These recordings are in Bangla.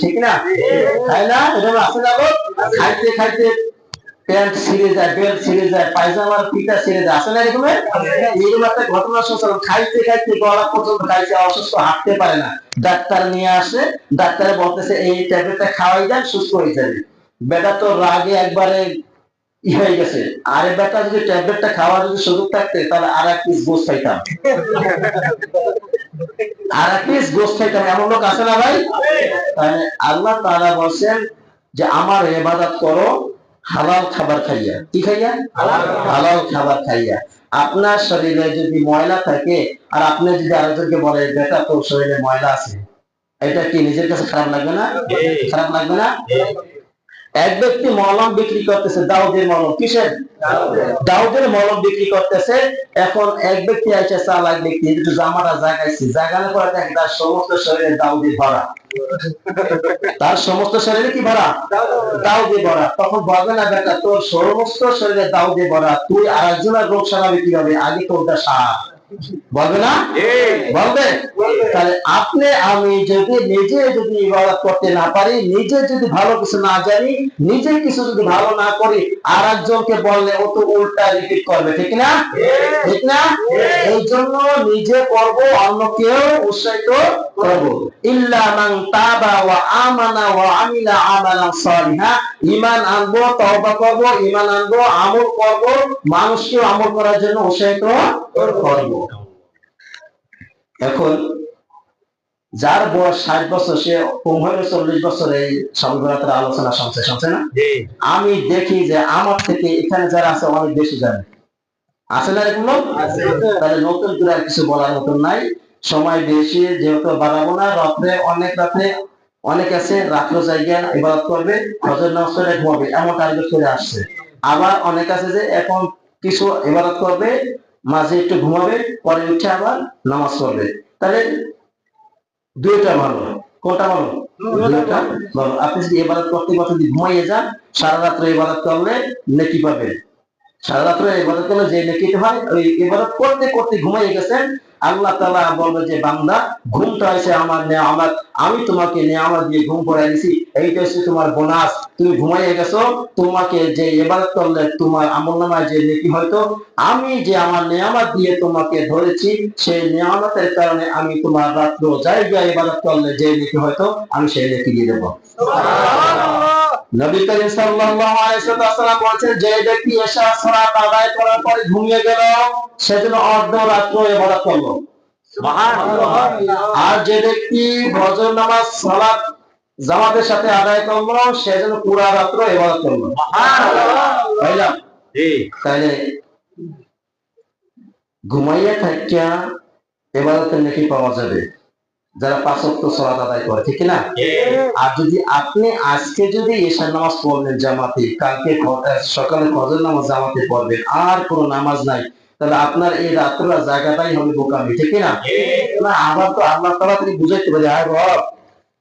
ঠিক না? তাই না? এরকম গো খাইতে খাইতে প্যান্ট ছিঁড়ে যায়, বেল্ট ছিঁড়ে যায়, পায়জামার ছিঁড়ে যায়। না এরকম? এরকম একটা ঘটনা শুনছিলাম খাইতে খাইতে গলা পর্যন্ত খাইতে অসুস্থ হাঁটতে পারে না। ডাক্তার নিয়ে আসে, ডাক্তারে বলতেছে, এই ট্যাবলেটটা খাওয়াই যান সুস্থ হয়ে যাবে। বেটা তো রাগে একবারে ই হয়ে গেছে। আরে বেটা, যদি ট্যাবলেটটা খাওয়ার যদি সুযোগ থাকতে, তাহলে আর এক পিস গোস খাইতাম। আর এক পিস গোস খাইতাম এমন লোক আছে না ভাই? তাহলে আল্লাহ বলছেন যে আমার ইবাদত করো হালাল খাবার খাইয়া। কি খাইয়া? হালাল খাবার। খাইয়া। আপনার শরীরে যদি ময়লা থাকে আর আপনি যদি আরেকজনকে বলে বেটা তোর শরীরে ময়লা আছে। এটা কি নিজের কাছে খারাপ লাগবে না? খারাপ লাগবে না? এক ব্যক্তি মলম বিক্রি করতেছে, দাউদের মলম। কিসের? দাউদের মলম বিক্রি করতেছে। এখন এক ব্যক্তি আছে চালাক ব্যক্তি একটু জামাটা জাগাইছে। জাগানোর পরে দেখে তার সমস্ত শরীরে দাউদি ভরা। তার সমস্ত শরীরে কি ভরা? দাউদে ভরা। তখন বলবে না, বেটা, তোর সমস্ত শরীরে দাউদি ভরা। তুই আর একজনের রোগ সারাবে কীভাবে আগে তোরটা সার। বলবে না? বলবে? তাহলে আপনি আমি যদি নিজে যদি ইবাদত করতে না পারি নিজে যদি ভালো কিছু না জানি নিজে কিছু যদি ভালো না করি আর একজনকে বললে ও তো উল্টা রিপিট করবে ঠিক না? ঠিক না? এই জন্য নিজে করব অন্য কেউ উৎসাহিত করব। ইল্লা মান তাবা ওয়া আমানা ওয়া আমিলা আমালান সালিহা। ঈমান আনব তওবা করব ঈমান আনব আমল করব মানুষকে আমল করার জন্য উৎসাহিত করব। এখন যার বয়স ষাট বছর সে পনেরো চল্লিশ বছর এই সংগ্রহের আলোচনা শুনছে শুনছে না? আমি দেখি যে আমার থেকে এখানে যারা আছে অনেক বেশি জানে। আছে না এরকম লোক? তাহলে নতুন করে আর কিছু বলার মতন নাই। সময় বেশি যেহেতু বাড়াবো না রাত্রে অনেক রাত্রে অনেক আছে রাত্র জায়গা ইবাদত করবে হজর নামাজ করে ঘুমাবে এমন টার্গেট করে আসছে। আবার অনেক আছে যে এখন কিছু ইবাদত করবে মাঝে একটু ঘুমাবে, পরে উঠে আবার নামাজ পড়বে। তাহলে দুইটা ভালো। কোনটা ভালো? দুইটা ভালো। আপনি যদি এবার করতে করতে যদি ঘুমাইয়ে যান, সারা রাত্রে এবার করলে নেকি পাবেন। আমি তোমাকে দিয়ে ঘুম দিছি, এইটা হচ্ছে তোমার বোনাস। তুমি ঘুমাইয়ে গেছো, তোমাকে যে করলে তোমার আমল নামায় যে নেকি হয়তো আমি যে আমার নেয়ামত দিয়ে তোমাকে ধরেছি, সেই নেয়ামতের কারণে আমি তোমার রাত্র যাই জায়গায় ইবাদত করলে যে নেকি হয়তো আমি সেই নেকি দিয়ে দেবো। নবী করিম সাল্লাল্লাহু আলাইহি ওয়াসাল্লাম বলেছেন যে ব্যক্তি এশা সালাত আদায় করার পরে ঘুমিয়ে গেল সেজন্য অর্ধ রাত্র ইবাদত করল। আর যে ব্যক্তি ফজর নামাজ সালাত জামাতের সাথে আদায় করল সেজন্য পুরা রাত্র ইবাদত করল। বুঝলাম তাহলে ঘুমাইয়া থাকিয়া ইবাদতের নাকি পাওয়া যাবে। যারা পাঁচ ওয়াক্ত সালাত আদায় করে ঠিক না আর যদি আপনি আজকে যদি এশার নামাজ পড়লেন জামাতে কালকে সকালে ফজর নামাজ জামাতে পড়বেন আর কোনো নামাজ নাই তাহলে আপনার এই রাত্রা জায়গাটাই হবে বোকামি ঠিক না না আবার তো আল্লাহ তালা তিনি বুঝাইতে পারে আয় রব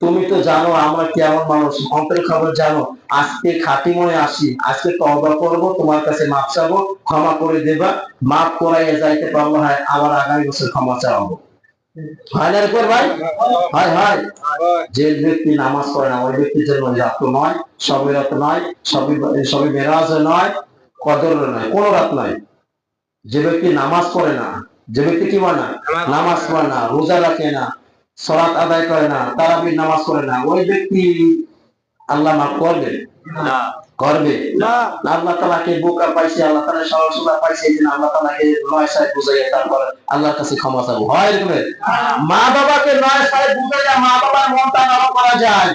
তুমি তো জানো আমরা কেমন মানুষ অন্তরের খবর জানো আজকে খাঁটি মনে আসি আজকে তবা করব তোমার কাছে মাপ চাবো ক্ষমা করে দেবা মাপ করাইয়া যাইতে পারব হয় আবার আগামী বছর ক্ষমা চাওয়াবো। না এরপর ভাই? হয় হয় যে ব্যক্তি নামাজ পড়ে না, ওই ব্যক্তির জন্য রাত নয় রাত নয় সবই সবই মেরাজ নয়, কদর নয়, কোন রাত নয় যে ব্যক্তি নামাজ পড়ে না, যে ব্যক্তি কি বলে না? নামাজ পড়ে না, রোজা রাখে না সরাত আদায় করে না তারাবির নামাজ পড়ে না, ওই ব্যক্তি আল্লাহ মাফ করবে করবে। আল্লাহ তালাকে বোকা পাইছে আল্লাহ তালা সরসতা পাইছে এই আল্লাহ তালাকে নয় সাহেব বুঝাইয়া তারপর আল্লাহর কাছে ক্ষমা চাবো। হয় এরকম মা বাবাকে নয় সাহেব বুঝাইয়া মা বাবার মনটা নরম করা যায়।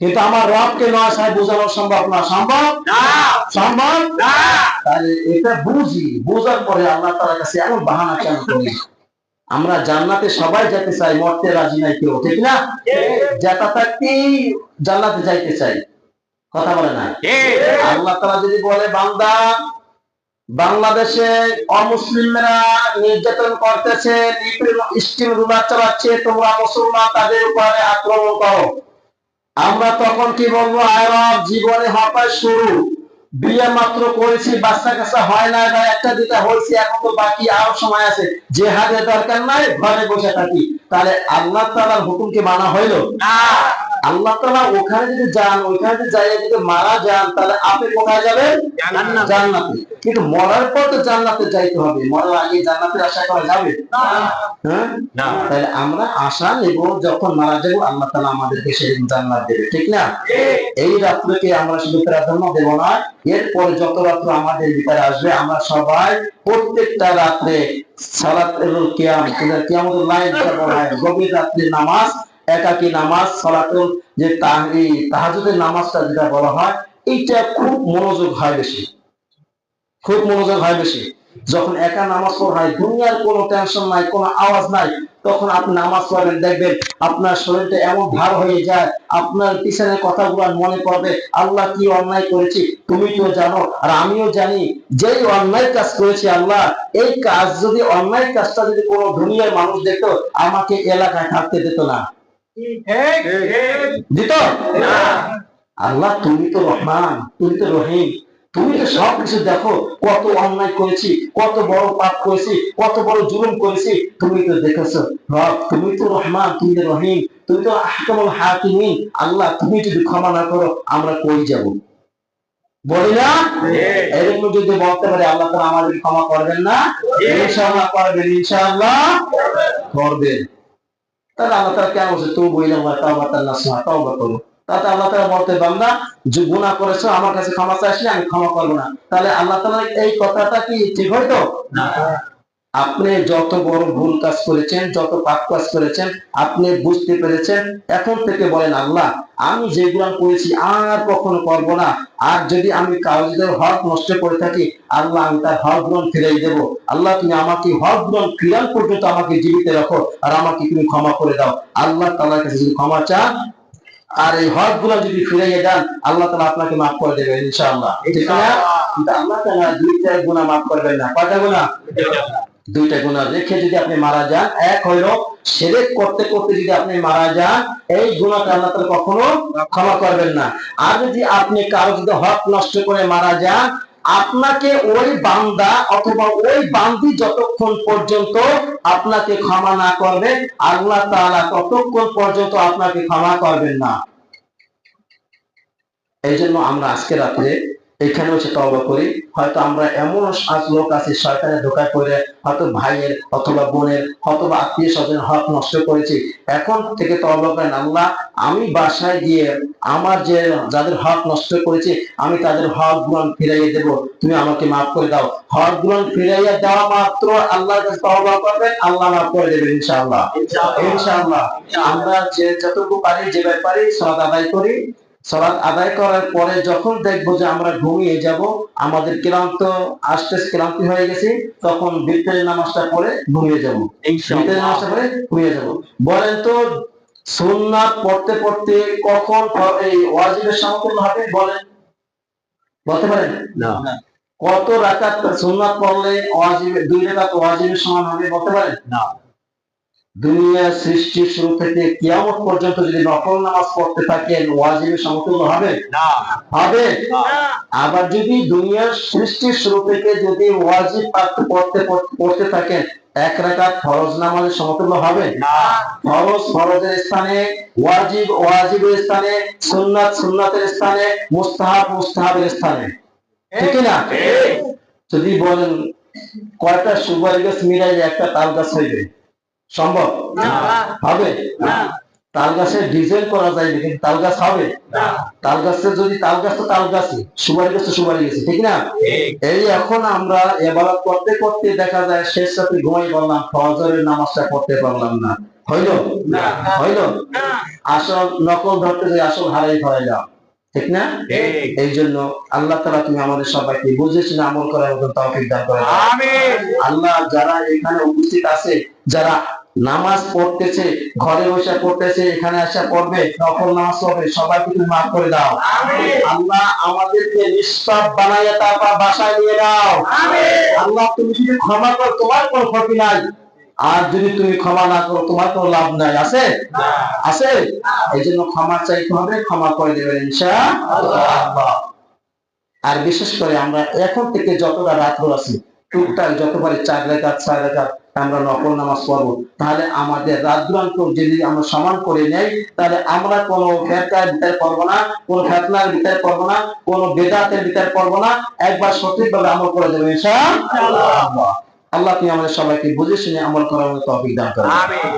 কিন্তু আমার রবকে নয় সাহেব বোঝানো সম্ভব না। সম্ভব? সম্ভব? তাহলে এটা বুঝি। বোঝার পরে আল্লাহ তালার কাছে এমন বাহানা কেন করি? আমরা জান্নাতে সবাই যেতে চাই মরতে রাজি নাই কেউ ঠিক না? যেটা থাকতেই জান্নাতে যাইতে চাই। কথা বলে না আল্লাহ তালা যদি বলে বান্দা বাংলাদেশে অমুসলিমরা নির্যাতন করতেছে স্টিম রুলার চালাচ্ছে তোমরা মুসলমান তাদের উপরে আক্রমণ করো। আমরা তখন কি বলব আয়রব জীবনে হঠাৎ শুরু। বিয়ে মাত্র করেছি বাচ্চা কাচ্চা হয় না বা একটা দুটা হয়েছে এখন তো বাকি আরও সময় আছে। জেহাদের দরকার নাই ঘরে বসে থাকি। তাহলে আল্লাহ তালার হুকুমকে মানা হইল? আল্লাহ তালা ওখানে যদি যান ওইখানে যদি যাই যদি মারা যান তাহলে আপনি কোথায় যাবেন? জান্নাত। জান্নাতে। কিন্তু মরার পর তো জান্নাতে যাইতে হবে। মরার আগে জান্নাতের আশা করা যাবে? হ্যাঁ? না। তাহলে আমরা আশা নেব যখন মারা যাব আল্লাহ তাআলা আমাদেরকে সেদিন জান্নাত দেবে। ঠিক না? এই রাত্রকে আমরা শুধু প্রাধান্য দেব না এরপরে যত রাত্র আমাদের ভিতরে আসবে আমরা সবাই প্রত্যেকটা রাত্রে সালাতুল কিয়াম কিয়ামতুল হয় গভীর রাত্রে নামাজ একাকী নামাজ, সালাতুল যে তাহি তাহাজ্জুদের নামাজটা যেটা বলা হয়, এইটা খুব মনোযোগ হয় বেশি। খুব মনোযোগ হয় বেশি। যখন একা নামাজ পড়া হয়, দুনিয়ার কোনো টেনশন নাই, কোনো আওয়াজ নাই, তখন আপনি নামাজ পড়বেন, দেখবেন আপনার শরীরটা এমন ভার হয়ে যায়, আপনার পিছনের কথাগুলো মনে পড়বে, আল্লাহ কি অন্যায় করেছি? তুমি তো জানো, আর আমিও জানি, যেই অন্যায় কাজ করেছি আল্লাহ, এই কাজ যদি অন্যায় কাজটা যদি কোনো দুনিয়ার মানুষ দেখতো, আমাকে এলাকায় থাকতে দিত না। দিত আল্লাহ তুমি তো রহমান তুমি তো রহিম। তুমি তো সব কিছু দেখো কত অন্যায় করেছি কত বড় পাপ করেছি কত বড় জুলুম করেছি। তুমি তো দেখেছ রব তুমি তো রহমান তুমি তো রহিম তুমি তো আহকামুল হাকিমিন। আল্লাহ তুমি যদি ক্ষমা না করো আমরা কই যাব? বলি না? এরকম যদি বলতে পারে আল্লাহ তাআলা আমাদের ক্ষমা করবেন না? ইনশাআল্লাহ করবেন ইনশাআল্লাহ করবেন। তাহলে আল্লাহ তারা কেন বলছে তবু বইলে তাওবাতান নাসুহা তাওবা করো তাতে আল্লাহ তালা বলতে বান্দা যে গুণা করেছ, আমার কাছে ক্ষমা চাইছিলে আমি ক্ষমা করব না। তাহলে আল্লাহ তালা এই কথাটা কি ঠিক হয়তো আপনি যত বড় ভুল কাজ করেছেন, যত পাপ কাজ করেছেন, আপনি বুঝতে পেরেছেন, এখন থেকে বলেন, আল্লাহ, আমি যেগুলো করেছি আর কখনো করব না। আর যদি আমি কাগজের হক নষ্ট করে থাকি, আল্লাহ, আমি তার হক গ্রহণ ফিরাই দেব। আল্লাহ, তুমি আমাকে হক গ্রহণ ফিরান পর্যন্ত আমাকে জীবিত রাখো আর আমাকে তুমি ক্ষমা করে দাও। আল্লাহ তাআলার কাছে যদি ক্ষমা চান আর এই হকগুলো যদি ফিরাইয়ে দেন, আল্লাহ তাআলা আপনাকে মাফ করে দেবেন ইনশাআল্লাহ। ঠিক না আল্লাহ তাআলা দুইটা গুনাহ মাফ করবেন না। কয়টা গুনাহ? দুইটা গুনাহ রেখে যদি আপনি মারা যান, এক হইল সেরেক করতে করতে যদি আপনি মারা যান, এই গুনাহটা আল্লাহ তাআলা কখনো ক্ষমা করবেন না। আর যদি আপনি কারও যদি হক নষ্ট করে মারা যান, আপনাকে ওই বান্দা অথবা ওই বান্দি যতক্ষণ পর্যন্ত আপনাকে ক্ষমা না করবে, আল্লাহ তাআলা ততক্ষণ পর্যন্ত আপনাকে ক্ষমা করবেন না। এই জন্য আমরা আজকে রাত্রে এখানে হচ্ছে তওবা করি। হয়তো আমরা এমন আজ লোক আছি শয়তানের ধোকায় পড়ে হয়তো ভাইয়ের অথবা বোনের অথবা আত্মীয় স্বজনের হক নষ্ট করেছি। এখন থেকে তওবা করেন আল্লাহ আমি বাসায় গিয়ে আমার যে যাদের হক নষ্ট করেছি আমি তাদের হক গুণ ফিরাইয়ে দেব। তুমি আমাকে মাফ করে দাও। হক গুণ ফিরাইয়া দেওয়া মাত্র আল্লাহর কাছে তওবা করবেন আল্লাহ মাফ করে দেবেন ইনশাআল্লাহ। ইনশাআল্লাহ। আমরা যে যতটুকু পারি যে ব্যাপারে সালাত আদায় করি। সালাত আদায় করার পরে যখন দেখব যে আমরা ঘুমিয়ে যাব আমাদের ক্লান্ত আস্তে ক্লান্তি হয়ে গেছে তখন বিদ্যালয় নামাজটা পড়ে ঘুমিয়ে যাব। বিদ্যালয় নামাজটা পড়ে ঘুমিয়ে যাব। বলেন তো সুন্নাত পড়তে পড়তে কখন এই ওয়াজিবের সমতুল্য হবে বলেন? বলতে পারেন? না। কত রাকাত সুন্নাত পড়লে ওয়াজিব দুই রাকাত ওয়াজিবের সমান হবে বলতে পারেন? না। দুনিয়া সৃষ্টির শুরু থেকে কিয়ামত পর্যন্ত যদি নফল নামাজ পড়তে থাকেন ওয়াজিবের সমতুল্য হবে? না। হবে? আবার যদি দুনিয়ার সৃষ্টির শুরু থেকে যদি ওয়াজিব পাঠ পড়তে পড়তে- পড়তে থাকেন এক রাকাত ফরজ নামাজের সমতুল্য হবে? না। ফরজ ফরজের স্থানে ওয়াজিব ওয়াজিবের স্থানে সুন্নাত সুন্নাতের স্থানে মুস্তাহাব মুস্তাহাবের স্থানে। ঠিক না? যদি বলেন কয়টা সুপারি গাছ মিলাই একটা তাল গাছ হইবে? সম্ভব? হবে। তাল গাছের ডিজাইন করা যায় কিন্তু তাল গাছ হবে? তাল গাছে যদি তাল গাছ তো তাল গাছই সুপারি গাছ তো সুপারি গাছ ঠিক না? এই এখন আমরা এবারত করতে করতে দেখা যায় শেষ রাতে ঘুমাই পড়লাম ফজরের নামাজটা পড়তে পারলাম না। হইল। হইল? আসল নকল ধরতে যে আসল হারাই ফেলাইলাম। ঠিক না? এই জন্য আল্লাহ তাআলা তুমি আমাদের সবাইকে বুঝেছি না আমল করার মতন তৌফিক দান করে আল্লাহ যারা এখানে উপস্থিত আছে যারা নামাজ পড়তেছে ঘরে বসে পড়তেছে এখানে আসা পড়বে নকল নামাজ পড়বে সবাইকে তুমি মাফ করে দাও। আল্লাহ আমাদেরকে নিষ্পাপ বানাইয়া তারপর বাসায় নিয়ে নাও আল্লাহ তুমি যদি ক্ষমা করো তোমার কোনো ক্ষতি নাই। আর যদি তুমি ক্ষমা না করো তোমার কোনো লাভ নাই। আছে? আছে? এই জন্য ক্ষমা চাইতে হবে ক্ষমা করে দেবেন ইনশাআল্লাহ। আর বিশেষ করে আমরা এখন থেকে যতটা রাত্র আছি টুকটাক যত পারি চার রেখাত ছয় রেখাত আমরা নকল নামাজ পড়ব। তাহলে আমাদের রাত দুরান্ত যদি আমরা সমান করে নেই, তাহলে আমরা কোনো ফেরকার বিচার করব না, কোন ফেতনার বিচার করব না, কোনো বেদাতের বিচার করব না। একবার সঠিকভাবে আমল করে দেবো, ইনশাআল্লাহ। আল্লাহ তুমি আমাদের সবাইকে বুঝে শুনে আমল করার তৌফিক দান করুন আমিন।